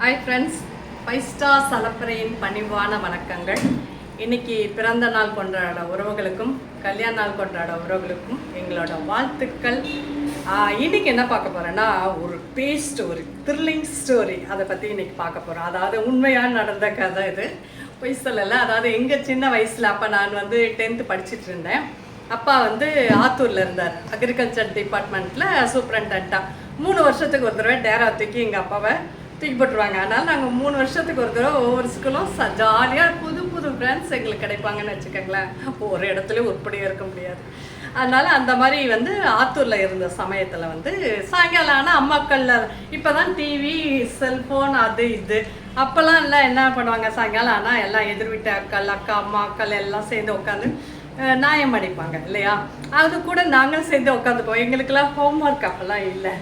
Hi friends five star சலப்பறையின் பணிவான வணக்கங்கள் இன்னைக்கு பிறந்த நாள் கொண்டாட உறவுகளுக்கும் கல்யாண நாள் கொண்டாட உறவுகளுக்கும் எங்களோட வாழ்த்துக்கள். இன்னைக்கு என்ன பார்க்க போறேன்னா ஒரு பே ஸ்டோரி த்ரில்லிங் ஸ்டோரி அதை பற்றி இன்னைக்கு பார்க்க போகிறோம் அதாவது உண்மையாக நடந்த கதை இது. பொய் சொல்லலை. அதாவது எங்கள் சின்ன வயசில் அப்போ நான் வந்து டென்த்து படிச்சுட்டு இருந்தேன். அப்பா வந்து ஆத்தூரில் இருந்தார். அக்ரிகல்ச்சர் டிபார்ட்மெண்ட்டில் சூப்பரண்டா மூணு வருஷத்துக்கு ஒரு தடவை டேரா தூக்கி எங்கள் அப்பாவை தூக்கி போட்டுருவாங்க அதனால நாங்கள் மூணு வருஷத்துக்கு ஒரு தடவை ஒவ்வொரு ஸ்கூலும் ஜாலியாக புது புது ஃப்ரெண்ட்ஸ் எங்களுக்கு கிடைப்பாங்கன்னு வச்சுக்கோங்களேன். ஒரு இடத்துல உருப்படியாக இருக்க முடியாது. அதனால அந்த மாதிரி வந்து ஆத்தூரில் இருந்த சமயத்தில் வந்து சாயங்காலம் ஆனால் அம்மாக்கள்ல இப்போதான் டிவி செல்ஃபோன் அது இது. அப்போல்லாம் எல்லாம் என்ன பண்ணுவாங்க? சாயங்காலம் ஆனால் எல்லாம் எதிர் வீட்டு அக்கள் அக்கா அம்மா அக்கள் எல்லாம் சேர்ந்து உட்காந்து நியாயம் அடிப்பாங்க இல்லையா? அது கூட நாங்களும் சேர்ந்து உட்காந்துப்போம் எங்களுக்கெல்லாம் ஹோம்ஒர்க் அப்போல்லாம் இல்லை.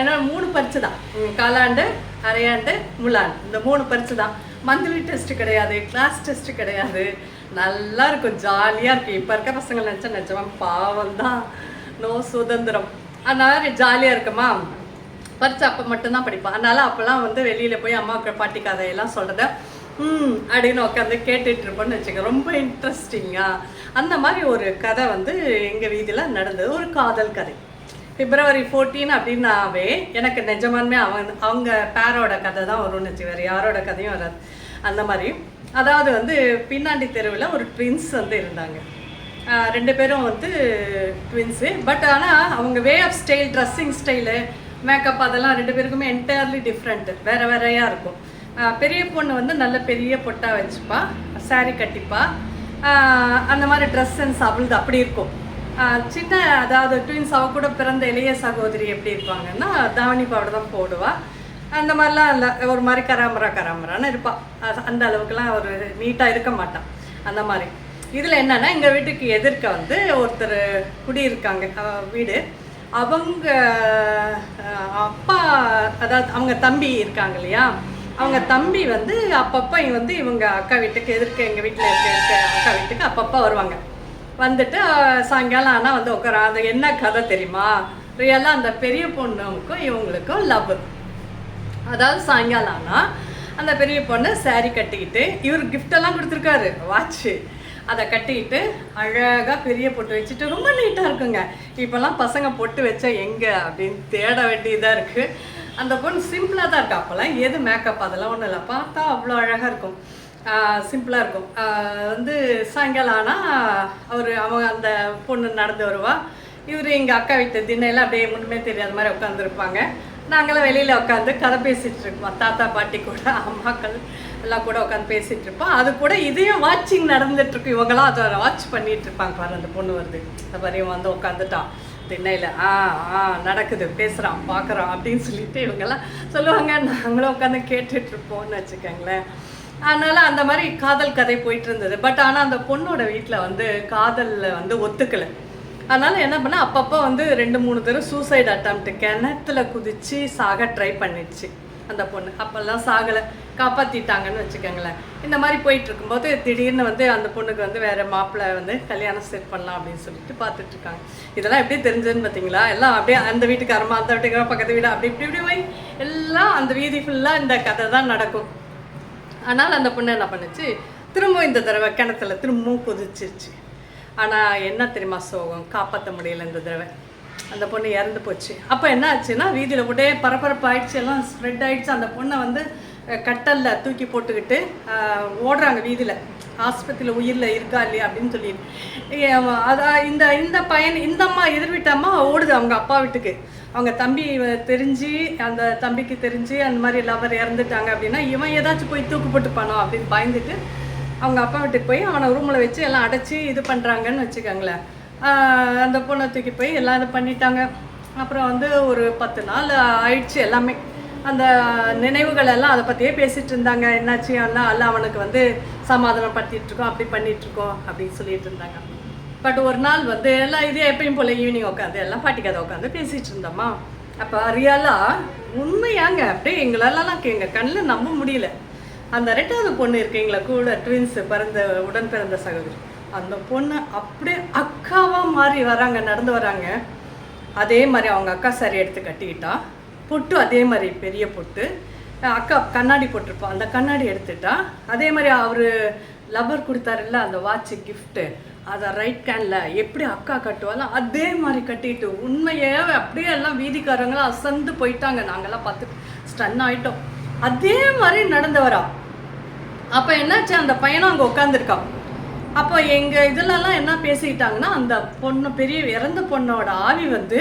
ஏன்னா மூணு பரிச்சு தான். காலாண்டு அரையாண்டு முலாண்டு இந்த மூணு பரிச்சு தான். மந்த்லி டெஸ்ட் கிடையாது கிளாஸ் டெஸ்ட் கிடையாது. நல்லா இருக்கும் ஜாலியாக இருக்கும். இப்போ இருக்க பசங்க நினச்சா நிஜமா பாவம் தான் நோ சுதந்திரம். அதனால ஜாலியாக இருக்குமா? பரிச்சு அப்போ மட்டும்தான் படிப்பான். அதனால அப்போல்லாம் வந்து வெளியில் போய் அம்மா பாட்டி கதையெல்லாம் சொல்கிறத ம் அப்படின்னு உட்காந்து கேட்டுட்டு இருப்போம்னு வச்சுக்க ரொம்ப இன்ட்ரெஸ்டிங்காக அந்த மாதிரி ஒரு கதை வந்து எங்கள் வீதியில் நடந்தது. ஒரு காதல் கதை. பிப்ரவரி ஃபோர்டீன் அப்படின்னாவே எனக்கு நிஜமானமே அவங்க அவங்க பேரோட கதை தான் வரும்னு வச்சு வேறு யாரோட கதையும் வராது. அந்த மாதிரி. அதாவது வந்து பின்னாண்டி தெருவில் ஒரு ட்வின்ஸ் வந்து இருந்தாங்க. ரெண்டு பேரும் வந்து ட்வின்ஸு பட் ஆனால் அவங்க way of style dressing style makeup அதெல்லாம் ரெண்டு பேருக்குமே என்டையர்லி டிஃப்ரெண்ட்டு வேறு வேறையாக இருக்கும். பெரிய பொண்ணு வந்து நல்ல பெரிய பொட்டாக வச்சுப்பா சாரி கட்டிப்பா. அந்த மாதிரி ட்ரெஸ் சென்ஸ் அவளுது அப்படி இருக்கும். சின்ன அதாவது ட்வின்ஸ் அவ கூட பிறந்த இளைய சகோதரி எப்படி இருப்பாங்கன்னா தாவணி பாவடை தான் போடுவா. அந்த மாதிரிலாம் இல்லை ஒரு மாதிரி கராமரா கராமரான்னு இருப்பாள் அந்த அளவுக்குலாம் ஒரு நீட்டாக இருக்க மாட்டான் அந்த மாதிரி. இதில் என்னென்னா எங்கள் வீட்டுக்கு எதிர்க்க வந்து ஒருத்தர் குடியிருக்காங்க வீடு. அவங்க அப்பா அதாவது அவங்க தம்பி இருக்காங்க இல்லையா? அவங்க தம்பி வந்து அப்பப்போ வந்து இவங்க அக்கா வீட்டுக்கு எதிர்க்க எங்கள் வீட்டில் இருக்க இருக்க அக்கா வீட்டுக்கு அப்பப்போ வருவாங்க. வந்துட்டு சாயங்காலம் ஆனால் வந்து உட்கார அது என்ன கதை தெரியுமா? ரியலாக அந்த பெரிய பொண்ணுக்கும் இவங்களுக்கும் லவ் அதாவது சாயங்காலம் ஆனால் அந்த பெரிய பொண்ணு சாரி கட்டிக்கிட்டு இவர் கிஃப்டெல்லாம் கொடுத்துருக்காரு வாட்ச்சு அதை கட்டிக்கிட்டு அழகாக பெரிய பொட்டு வச்சுட்டு ரொம்ப நீட்டாக இருக்குங்க. இப்போல்லாம் பசங்க பொட்டு வச்சா எங்கே அப்படின்னு தேட வேண்டியதாக இருக்குது அந்த பொண்ணு சிம்பிளாக தான் இருக்கா. அப்போல்லாம் எது மேக்கப் அதெல்லாம் ஒன்றும் இல்லை. பார்த்தா அவ்வளோ அழகாக இருக்கும். சிம்பிளாக இருக்கும். வந்து சாயங்காலம் ஆனால் அவர் அவங்க அந்த பொண்ணு நடந்து வருவா. இவர் எங்கள் அக்கா வீட்டு திண்ணையில் அப்படியே முன்னே தெரியாத மாதிரி உட்காந்துருப்பாங்க நாங்களாம் வெளியில் உட்காந்து கதை பேசிகிட்டு இருப்போம். தாத்தா பாட்டி கூட அம்மாக்கள் எல்லாம் கூட உட்காந்து பேசிகிட்டு இருப்போம். அது கூட இதையும் வாட்சிங் நடந்துட்டுருக்கு இவங்களாம் அதை வாட்ச் பண்ணிகிட்டு இருப்பாங்க பாரு அந்த பொண்ணு வருது. இந்த மாதிரி இவன் வந்து உட்காந்துட்டான் திண்ணையில் ஆ ஆ நடக்குது பேசுகிறான் பார்க்குறான் அப்படின்னு சொல்லிட்டு இவங்கெல்லாம் சொல்லுவாங்க. நாங்களும் உட்காந்து கேட்டுட்ருப்போம்னு வச்சுக்கோங்களேன். அதனால அந்த மாதிரி காதல் கதை போயிட்டு இருந்தது. பட் ஆனால் அந்த பொண்ணோட வீட்டில் வந்து காதலில் வந்து ஒத்துக்கலை. அதனால என்ன பண்ண அப்பப்போ வந்து ரெண்டு மூணு தடவை சூசைட் அட்டம்ப்ட் கிணத்துல குதிச்சு சாக ட்ரை பண்ணிடுச்சு அந்த பொண்ணு. அப்போல்லாம் சாகலை. காப்பாற்றிட்டாங்கன்னு வச்சுக்கோங்களேன். இந்த மாதிரி போயிட்டு இருக்கும்போது திடீர்னு வந்து அந்த பொண்ணுக்கு வந்து வேற மாப்பிள்ளை வந்து கல்யாணம் செட் பண்ணலாம் அப்படின்னு சொல்லிட்டு பார்த்துட்டு இருக்காங்க. இதெல்லாம் எப்படி தெரிஞ்சதுன்னு பார்த்தீங்களா? எல்லாம் அப்படியே அந்த வீட்டுக்காரமா அந்த வீட்டுக்கார பக்கத்து வீடு அப்படி இப்படி இப்படி போய் எல்லாம் அந்த வீதி ஃபுல்லாக இந்த கதை தான் நடக்கும். ஆனால் அந்த பொண்ணு என்ன பண்ணுச்சு? திரும்பவும் இந்த தடவை கிணத்துல திரும்பவும் குதிச்சிருச்சு. ஆனால் என்ன தெரியுமா சோகம்? காப்பாற்ற முடியல இந்த தடவை. அந்த பொண்ணு இறந்து போச்சு. அப்போ என்ன ஆச்சுன்னா வீதியில் போட்டே பரபரப்பு ஆயிடுச்சு எல்லாம் ஸ்ப்ரெட் ஆயிடுச்சு. அந்த பொண்ணை வந்து கட்டலில் தூக்கி போட்டுக்கிட்டு ஓடுறாங்க வீதியில். ஆஸ்பத்திரியில் உயிரில் இருக்கா இல்லையா அப்படின்னு சொல்லி அதான் இந்த இந்த பையன் இந்த அம்மா எதிர் அம்மா ஓடுது அவங்க அப்பா வீட்டுக்கு. அவங்க தம்பி தெரிஞ்சு அந்த தம்பிக்கு தெரிஞ்சு அந்த மாதிரி லவர் இறந்துட்டாங்க அப்படின்னா இவன் ஏதாச்சும் போய் தூக்கு போட்டுப்பானோ அப்படின்னு பயந்துட்டு அவங்க அப்பா வீட்டுக்கு போய் அவனை ரூமில் வச்சு எல்லாம் அடைச்சி இது பண்ணுறாங்கன்னு வச்சுக்கோங்களேன். அந்த பொண்ணை தூக்கி போய் எல்லாம் இது பண்ணிட்டாங்க. அப்புறம் வந்து ஒரு பத்து நாள் ஆயிடுச்சு எல்லாமே. அந்த நினைவுகள் எல்லாம் அதை பற்றியே பேசிட்டு இருந்தாங்க. என்னாச்சு எல்லாம் எல்லாம் அவனுக்கு வந்து சமாதானம் படுத்திட்டு இருக்கோம் அப்படி பண்ணிட்டு இருக்கோம் அப்படின்னு சொல்லிட்டு இருந்தாங்க. பட் ஒரு நாள் வந்து எல்லாம் இதே எப்பயும் போல ஈவினிங் உட்காந்து எல்லாம் பாட்டி கதை உட்காந்து பேசிட்டு இருந்தோமா? அப்போ ரியலாக உண்மையாங்க அப்படியே எங்களெல்லாம் எங்கள் கண்ணில் நம்ப முடியல. அந்த ரெண்டாவது பொண்ணு இருக்கீங்களா கூட ட்வின்ஸ் பிறந்த உடன் பிறந்த சகோதரி. அந்த பொண்ணு அப்படியே அக்காவாக மாறி வராங்க நடந்து வராங்க. அதே மாதிரி அவங்க அக்கா சரி எடுத்து கட்டிக்கிட்டா. பொட்டு அதே மாதிரி பெரிய பொட்டு. அக்கா கண்ணாடி போட்டிருப்போம் அந்த கண்ணாடி எடுத்துட்டா அதே மாதிரி அவர் லவர் கொடுத்தாருல்ல அந்த வாட்ச் கிஃப்ட்டு அதை ரைட் கேனில் எப்படி அக்கா கட்டுவாலும் அதே மாதிரி கட்டிட்டு உண்மையே அப்படியே எல்லாம் வீதிக்காரங்களாம் அசந்து போயிட்டாங்க. நாங்கள்லாம் பார்த்து ஸ்டன் ஆகிட்டோம் அதே மாதிரி நடந்தவரா. அப்போ என்னாச்சு? அந்த பையனும் அங்கே உட்காந்துருக்கான் அப்போ எங்கள் இதுலலாம் என்ன பேசிக்கிட்டாங்கன்னா அந்த பொண்ணு பெரிய இறந்த பொண்ணோட ஆவி வந்து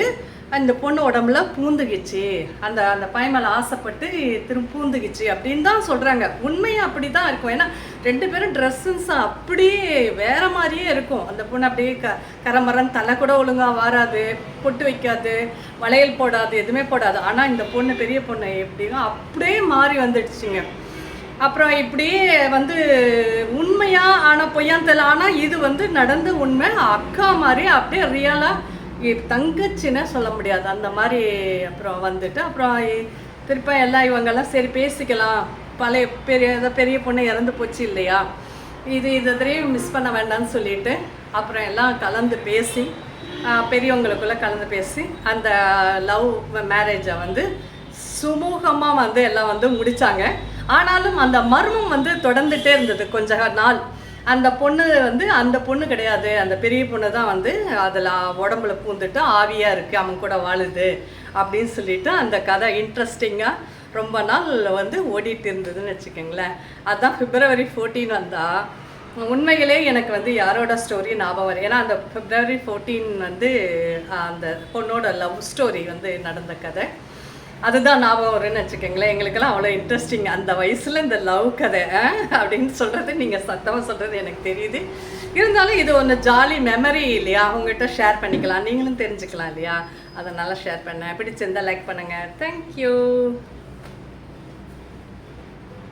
அந்த பொண்ணு உடம்புல பூந்துகிச்சு. அந்த அந்த பையன் மேலே ஆசைப்பட்டு திரும்ப பூந்துகிச்சு அப்படின்னு தான் சொல்கிறாங்க உண்மையாக அப்படி தான் இருக்கும். ஏன்னா ரெண்டு பேரும் ட்ரெஸ்ஸன்ஸ் அப்படியே வேற மாதிரியே இருக்கும். அந்த பொண்ணு அப்படியே க கரமரம் தலை கூட ஒழுங்காக வாராது பொட்டு வைக்காது வளையல் போடாது எதுவுமே போடாது. ஆனால் இந்த பொண்ணு பெரிய பொண்ணு எப்படின்னா அப்படியே மாறி வந்துடுச்சுங்க. அப்புறம் இப்படியே வந்து உண்மையாக ஆனால் பொய்யான்னு தெரியல. ஆனால் இது வந்து நடந்த உண்மை. அக்கா மாதிரி அப்படியே ரியலாக தங்கச்சின்னு சொல்ல முடியாது. அந்த மாதிரி அப்புறம் வந்துட்டு அப்புறம் திருப்ப எல்லாம் இவங்கெல்லாம் சரி பேசிக்கலாம். பழைய பெரிய ஏதோ பெரிய பொண்ணு இறந்து போச்சு இல்லையா? இது இதையும் மிஸ் பண்ண வேண்டாம்னு சொல்லிட்டு அப்புறம் எல்லாம் கலந்து பேசி பெரியவங்களுக்குள்ளே கலந்து பேசி அந்த லவ் மேரேஜை வந்து சுமூகமாக வந்து எல்லாம் வந்து முடித்தாங்க ஆனாலும் அந்த மர்மம் வந்து தொடர்ந்துட்டே இருந்தது கொஞ்ச நாள். அந்த பொண்ணு வந்து அந்த பொண்ணு கிடையாது. அந்த பெரிய பொண்ணு தான் வந்து அதில் உடம்புல பூந்துட்டு ஆவியாக இருக்குது அவன் கூட வாழுது அப்படின்னு சொல்லிட்டு அந்த கதை இன்ட்ரெஸ்டிங்காக ரொம்ப நாள் வந்து ஓடிட்டு இருந்ததுன்னு வச்சுக்கோங்களேன். அதுதான் பிப்ரவரி ஃபோர்டீன் வந்தால் உண்மையிலே எனக்கு வந்து யாரோட ஸ்டோரி ஞாபகம் வரும் ஏன்னா அந்த பிப்ரவரி 14 வந்து அந்த பொண்ணோட லவ் ஸ்டோரி வந்து நடந்த கதை. அதுதான் ஞாபகம் வரும்னு வச்சுக்கோங்களேன். எங்களுக்கெல்லாம் அவ்வளோ இன்ட்ரெஸ்டிங் அந்த வயசில் இந்த லவ் கதை அப்படின்னு சொல்கிறது நீங்கள் சத்தமாக சொல்கிறது எனக்கு தெரியுது. இருந்தாலும் இது ஒன்று ஜாலி மெமரி இல்லையா? அவங்ககிட்ட ஷேர் பண்ணிக்கலாம். நீங்களும் தெரிஞ்சுக்கலாம் இல்லையா? அதனால் ஷேர் பண்ணேன் பிடிச்சிருந்தா லைக் பண்ணுங்கள் தேங்க்யூ